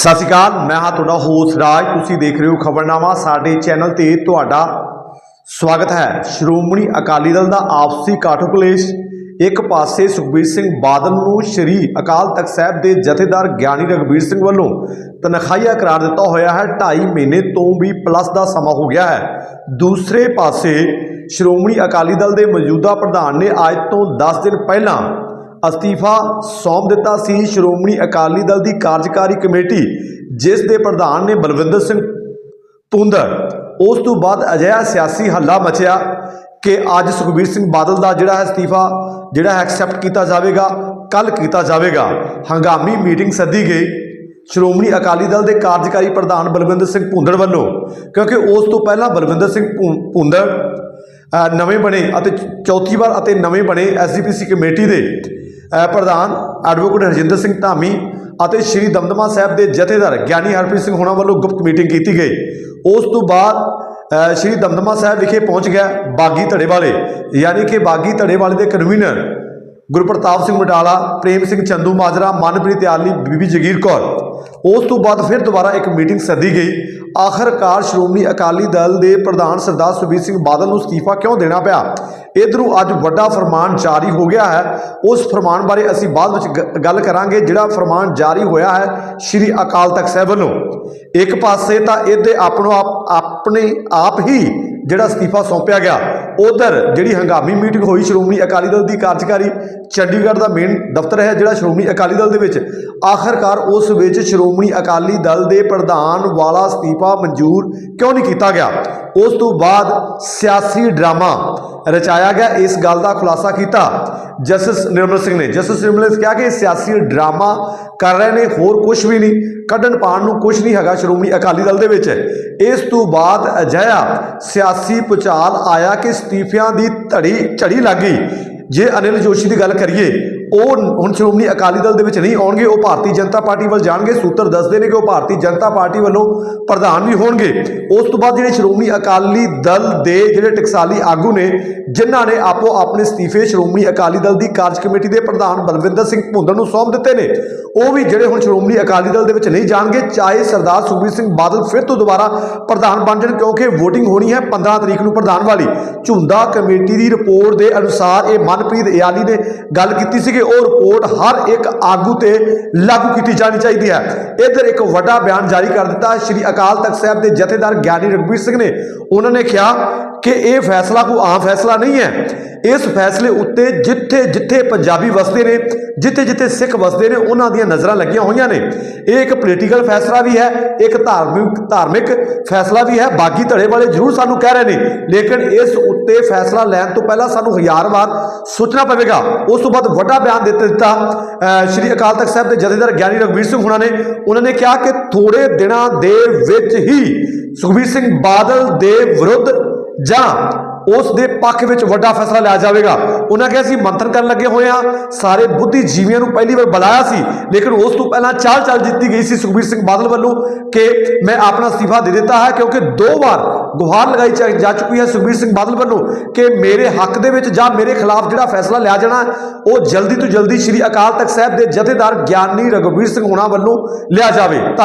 ਸਤਿ ਸ਼੍ਰੀ ਅਕਾਲ, ਮੈਂ ਹਾਂ ਤੁਹਾਡਾ ਹੋਸਟ ਰਾਜ। ਤੁਸੀਂ ਦੇਖ ਰਹੇ ਹੋ ਖਬਰਨਾਮਾ, ਸਾਡੇ ਚੈਨਲ ਤੇ ਤੁਹਾਡਾ ਸਵਾਗਤ ਹੈ। ਸ਼੍ਰੋਮਣੀ ਅਕਾਲੀ ਦਲ ਦਾ ਆਪਸੀ ਕਾਠੋ ਕਲੇਸ਼ ਇੱਕ ਪਾਸੇ ਸੁਖਬੀਰ ਸਿੰਘ ਬਾਦਲ ਨੂੰ ਸ਼੍ਰੀ ਅਕਾਲ ਤਖਤ ਸਾਹਿਬ ਦੇ ਜਥੇਦਾਰ ਗਿਆਨੀ ਰਘਬੀਰ ਸਿੰਘ ਵੱਲੋਂ ਤਨਖਾਹੀਆ ਕਰਾਰ ਦਿੱਤਾ ਹੋਇਆ ਹੈ। 2.5 ਮਹੀਨੇ ਤੋਂ ਵੀ ਪਲੱਸ ਦਾ ਸਮਾਂ ਹੋ ਗਿਆ ਹੈ। ਦੂਸਰੇ ਪਾਸੇ ਸ਼੍ਰੋਮਣੀ ਅਕਾਲੀ ਦਲ ਦੇ ਮੌਜੂਦਾ ਪ੍ਰਧਾਨ ਨੇ ਅੱਜ ਤੋਂ 10 ਦਿਨ ਪਹਿਲਾਂ ਅਸਤੀਫਾ ਸੌਂਪ ਦਿੱਤਾ ਸੀ। ਸ਼੍ਰੋਮਣੀ ਅਕਾਲੀ ਦਲ ਦੀ ਕਾਰਜਕਾਰੀ ਕਮੇਟੀ, ਜਿਸ ਦੇ ਪ੍ਰਧਾਨ ਨੇ ਬਲਵਿੰਦਰ ਸਿੰਘ ਪੁੰਦਰ ਉਸ ਤੋਂ ਬਾਅਦ ਅਜਿਹਾ ਸਿਆਸੀ ਹੱਲਾ ਮਚਿਆ ਕਿ ਅੱਜ ਸੁਖਬੀਰ ਸਿੰਘ ਬਾਦਲ ਦਾ ਜਿਹੜਾ ਹੈ ਅਸਤੀਫਾ, ਜਿਹੜਾ ਹੈ ਐਕਸੈਪਟ ਕੀਤਾ ਜਾਵੇਗਾ ਕੱਲ ਕੀਤਾ ਜਾਵੇਗਾ। ਹੰਗਾਮੀ ਮੀਟਿੰਗ ਸੱਦੀ ਗਈ। ਸ਼੍ਰੋਮਣੀ ਅਕਾਲੀ ਦਲ ਦੇ ਕਾਰਜਕਾਰੀ ਪ੍ਰਧਾਨ ਬਲਵਿੰਦਰ ਸਿੰਘ ਭੁੰਦੜ ਵੱਲੋਂ, ਕਿਉਂਕਿ ਉਸ ਤੋਂ ਪਹਿਲਾਂ ਬਲਵਿੰਦਰ ਸਿੰਘ ਭੁ- ਭੁੰਦੜ ਨਵੇਂ ਬਣੇ ਅਤੇ ਚੌਥੀ ਵਾਰ ਅਤੇ ਨਵੇਂ ਬਣੇ ਐਸਜੀਪੀਸੀ ਕਮੇਟੀ ਦੇ ਪ੍ਰਧਾਨ ਐਡਵੋਕੇਟ ਹਰਜਿੰਦਰ ਸਿੰਘ ਧਾਮੀ ਅਤੇ ਸ਼੍ਰੀ ਦਮਦਮਾ ਸਾਹਿਬ ਦੇ ਜਥੇਦਾਰ ਗਿਆਨੀ ਹਰਪ੍ਰੀਤ ਸਿੰਘ ਹੋਣਾ ਵੱਲੋਂ ਗੁਪਤ ਮੀਟਿੰਗ ਕੀਤੀ ਗਈ। ਉਸ ਤੋਂ ਬਾਅਦ ਸ਼੍ਰੀ ਦਮਦਮਾ ਸਾਹਿਬ ਵਿਖੇ ਪਹੁੰਚ ਗਿਆ ਬਾਗੀ ਧੜੇ ਵਾਲੇ ਯਾਨੀ ਕਿ ਬਾਗੀ ਧੜੇ ਵਾਲੇ ਦੇ ਕਨਵੀਨਰ ਗੁਰਪ੍ਰਤਾਪ ਸਿੰਘ ਮਟਾਲਾ, ਪ੍ਰੇਮ ਸਿੰਘ ਚੰਦੂ ਮਾਜਰਾ, ਮਨਪ੍ਰੀਤ ਆਲੀ ਬੀਬੀ ਜਗੀਰ ਕੌਰ। ਉਸ ਤੋਂ ਬਾਅਦ ਫਿਰ ਦੁਬਾਰਾ ਇੱਕ ਮੀਟਿੰਗ ਸੱਦੀ ਗਈ। ਆਖਰਕਾਰ ਸ਼੍ਰੋਮਣੀ ਅਕਾਲੀ ਦਲ ਦੇ ਪ੍ਰਧਾਨ ਸਰਦਾਰ ਸੁਖਬੀਰ ਸਿੰਘ ਬਾਦਲ ਨੂੰ ਅਸਤੀਫਾ ਕਿਉਂ ਦੇਣਾ ਪਿਆ? ਇਧਰੋਂ ਅੱਜ ਵੱਡਾ ਫਰਮਾਨ ਜਾਰੀ ਹੋ ਗਿਆ ਹੈ। ਉਸ ਫਰਮਾਨ ਬਾਰੇ ਅਸੀਂ ਬਾਅਦ ਵਿੱਚ ਗ- ਗੱਲ ਕਰਾਂਗੇ, ਜਿਹੜਾ ਫਰਮਾਨ ਜਾਰੀ ਹੋਇਆ ਹੈ ਸ਼੍ਰੀ ਅਕਾਲ ਤਖਤ ਸਾਹਿਬ ਵੱਲੋਂ। ਇੱਕ ਪਾਸੇ ਤਾਂ ਇਹਦੇ ਆਪਣੋ ਆਪ, ਆਪਣੇ ਆਪ ਹੀ ਜਿਹੜਾ ਅਸਤੀਫਾ ਸੌਂਪਿਆ ਗਿਆ। ਉਧਰ ਜਿਹੜੀ ਹੰਗਾਮੀ ਮੀਟਿੰਗ ਹੋਈ ਸ਼੍ਰੋਮਣੀ ਅਕਾਲੀ ਦਲ ਦੀ ਕਾਰਜਕਾਰੀ ਚੰਡੀਗੜ੍ਹ ਦਾ ਮੇਨ ਦਫ਼ਤਰ ਹੈ ਜਿਹੜਾ ਸ਼੍ਰੋਮਣੀ ਅਕਾਲੀ ਦਲ ਦੇ ਵਿੱਚ। ਆਖਰਕਾਰ ਉਸ ਵਿੱਚ ਸ਼੍ਰੋਮਣੀ ਅਕਾਲੀ ਦਲ ਦੇ ਪ੍ਰਧਾਨ ਵਾਲਾ ਅਸਤੀਫਾ ਮਨਜ਼ੂਰ ਕਿਉਂ ਨਹੀਂ ਕੀਤਾ ਗਿਆ? ਉਸ ਤੋਂ ਬਾਅਦ ਸਿਆਸੀ ਡਰਾਮਾ ਰਚਾਇਆ ਗਿਆ, ਇਸ ਗੱਲ ਦਾ ਖੁਲਾਸਾ ਕੀਤਾ। ਜਸਟਿਸ ਨਿਰਮਲ ਸਿੰਘ ਨੇ। ਜਸਟਿਸ ਨਿਰਮਲ ਨੇ ਕਿਹਾ ਕਿ ਸਿਆਸੀ ਡਰਾਮਾ ਕਰ ਰਹੇ ਨੇ, ਹੋਰ ਕੁਝ ਵੀ ਨਹੀਂ। ਕੱਢਣ ਪਾਣ ਨੂੰ ਕੁਝ ਨਹੀਂ ਹੈਗਾ, ਸ਼੍ਰੋਮਣੀ ਅਕਾਲੀ ਦਲ ਦੇ ਵਿੱਚ। ਇਸ ਤੋਂ ਬਾਅਦ ਅਜਿਹਾ ਸਿਆਸੀ ਪੁਚਾਲ ਆਇਆ ਕਿ ਅਸਤੀਫਿਆਂ ਦੀ ਧੜੀ ਝੜੀ ਲੱਗ ਗਈ। ਜੇ ਅਨਿਲ ਜੋਸ਼ੀ ਦੀ ਗੱਲ ਕਰੀਏ ਉਹ ਹੁਣ ਸ਼੍ਰੋਮਣੀ ਅਕਾਲੀ ਦਲ ਦੇ ਵਿੱਚ ਨਹੀਂ ਆਉਣਗੇ, ਉਹ ਭਾਰਤੀ ਜਨਤਾ ਪਾਰਟੀ ਵੱਲ ਜਾਣਗੇ। ਸੂਤਰ ਦੱਸਦੇ ਨੇ ਕਿ ਉਹ ਭਾਰਤੀ ਜਨਤਾ ਪਾਰਟੀ ਵੱਲੋਂ ਪ੍ਰਧਾਨ ਵੀ ਹੋਣਗੇ। ਉਸ ਤੋਂ ਬਾਅਦ ਜਿਹੜੇ ਸ਼੍ਰੋਮਣੀ ਅਕਾਲੀ ਦਲ ਦੇ ਜਿਹੜੇ ਟਕਸਾਲੀ ਆਗੂ ਨੇ, ਜਿਨ੍ਹਾਂ ਨੇ ਆਪੋ ਆਪਣੇ ਅਸਤੀਫੇ ਸ਼੍ਰੋਮਣੀ ਅਕਾਲੀ ਦਲ ਦੀ ਕਾਰਜ ਕਮੇਟੀ ਦੇ ਪ੍ਰਧਾਨ ਬਲਵਿੰਦਰ ਸਿੰਘ ਭੁੰਦੜ ਨੂੰ ਸੌਂਪ ਦਿੱਤੇ ਨੇ। ਉਹ ਵੀ ਜਿਹੜੇ ਹੁਣ ਸ਼੍ਰੋਮਣੀ ਅਕਾਲੀ ਦਲ ਦੇ ਵਿੱਚ ਨਹੀਂ ਜਾਣਗੇ, ਚਾਹੇ ਸਰਦਾਰ ਸੁਖਬੀਰ ਸਿੰਘ ਬਾਦਲ ਫਿਰ ਤੋਂ ਦੁਬਾਰਾ ਪ੍ਰਧਾਨ ਬਣ ਜਾਣ, ਕਿਉਂਕਿ VOTING ਹੋਣੀ ਹੈ 15 ਤਰੀਕ ਨੂੰ ਪ੍ਰਧਾਨ ਵਾਲੀ। ਝੁੰਦਾ ਕਮੇਟੀ ਦੀ ਰਿਪੋਰਟ ਦੇ ਅਨੁਸਾਰ ਇਹ ਮਨਪ੍ਰੀਤ ਇਆਲੀ ਨੇ ਗੱਲ ਕੀਤੀ ਸੀ ਕਿ ਉਹ ਰਿਪੋਰਟ ਹਰ ਇੱਕ ਆਗੂ ਤੇ ਲਾਗੂ ਕੀਤੀ ਜਾਣੀ ਚਾਹੀਦੀ ਹੈ। ਇਧਰ ਇੱਕ ਵੱਡਾ ਬਿਆਨ ਜਾਰੀ ਕਰ ਦਿੱਤਾ। ਸ਼੍ਰੀ ਅਕਾਲ ਤਖਤ ਸਾਹਿਬ ਦੇ ਜਥੇਦਾਰ ਗਿਆਨੀ ਰਘਬੀਰ ਸਿੰਘ ਨੇ। ਉਹਨਾਂ ਨੇ ਕਿਹਾ ਕਿ ਇਹ ਫੈਸਲਾ ਕੋਈ ਆਮ ਫੈਸਲਾ ਨਹੀਂ ਹੈ। ਇਸ ਫੈਸਲੇ ਉੱਤੇ ਜਿੱਥੇ ਜਿੱਥੇ ਪੰਜਾਬੀ ਵਸਦੇ ਨੇ, ਜਿੱਥੇ ਜਿੱਥੇ ਸਿੱਖ ਵਸਦੇ ਨੇ, ਉਹਨਾਂ ਦੀਆਂ ਨਜ਼ਰਾਂ ਲੱਗੀਆਂ ਹੋਈਆਂ ਨੇ। ਇਹ ਇੱਕ ਪੋਲੀਟੀਕਲ ਫੈਸਲਾ ਵੀ ਹੈ, ਇੱਕ ਧਾਰਮਿਕ ਧਾਰਮਿਕ ਫੈਸਲਾ ਵੀ ਹੈ। ਬਾਗੀ ਧੜੇ ਵਾਲੇ ਜ਼ਰੂਰ ਸਾਨੂੰ ਕਹਿ ਰਹੇ ਨੇ। ਲੇਕਿਨ ਇਸ ਉੱਤੇ ਫੈਸਲਾ ਲੈਣ ਤੋਂ ਪਹਿਲਾਂ ਸਾਨੂੰ ਹਜ਼ਾਰ ਵਾਰ ਸੋਚਣਾ ਪਵੇਗਾ। ਉਸ ਤੋਂ ਬਾਅਦ ਵੱਡਾ ਬਿਆਨ ਦੇ ਦਿੱਤਾ ਸ਼੍ਰੀ ਅਕਾਲ ਤਖਤ ਸਾਹਿਬ ਦੇ ਜਥੇਦਾਰ ਗਿਆਨੀ ਰਘਬੀਰ ਸਿੰਘ ਹੁਣਾਂ ਨੇ। ਉਹਨਾਂ ਨੇ ਕਿਹਾ ਕਿ ਥੋੜੇ ਦਿਨਾਂ ਦੇ ਵਿੱਚ ਹੀ ਸੁਖਬੀਰ ਸਿੰਘ ਬਾਦਲ ਦੇ ਵਿਰੁੱਧ ਜਾਂ ਉਸ ਦੇ ਪੱਖ ਵਿੱਚ ਵੱਡਾ ਫੈਸਲਾ ਲਿਆ ਜਾਵੇਗਾ। ਉਹਨਾਂ ਕਿਹਾ ਸੀ, ਮੰਥਨ ਕਰਨ ਲੱਗੇ ਹੋਏ ਆ ਸਾਰੇ ਬੁੱਧੀਜੀਵੀਆਂ ਨੂੰ ਪਹਿਲੀ ਵਾਰ ਬੁਲਾਇਆ ਸੀ, ਲੇਕਿਨ ਉਸ ਤੋਂ ਪਹਿਲਾਂ ਚਾਲ ਚੱਲ ਦਿੱਤੀ ਗਈ ਸੀ ਸੁਖਬੀਰ ਸਿੰਘ ਬਾਦਲ ਵੱਲੋਂ ਕਿ ਮੈਂ ਆਪਣਾ ਅਸਤੀਫਾ ਦੇ ਦਿੱਤਾ ਹੈ, ਕਿਉਂਕਿ ਦੋ ਵਾਰ ਗੁਹਾਰ ਲਗਾਈ ਜਾ- ਚੁੱਕੀ ਹੈ ਸੁਖਬੀਰ ਸਿੰਘ ਬਾਦਲ ਵੱਲੋਂ ਕਿ ਮੇਰੇ ਹੱਕ ਦੇ ਵਿੱਚ ਜਾਂ ਮੇਰੇ ਖਿਲਾਫ ਜਿਹੜਾ ਫੈਸਲਾ ਲਿਆ ਜਾਣਾ, ਉਹ ਜਲਦੀ ਤੋਂ ਜਲਦੀ ਸ਼੍ਰੀ ਅਕਾਲ ਤਖਤ ਸਾਹਿਬ ਦੇ ਜਥੇਦਾਰ ਗਿਆਨੀ ਰਘਬੀਰ ਸਿੰਘ ਹੋਣਾ ਵੱਲੋਂ ਲਿਆ ਜਾਵੇ। ਧੰਨ-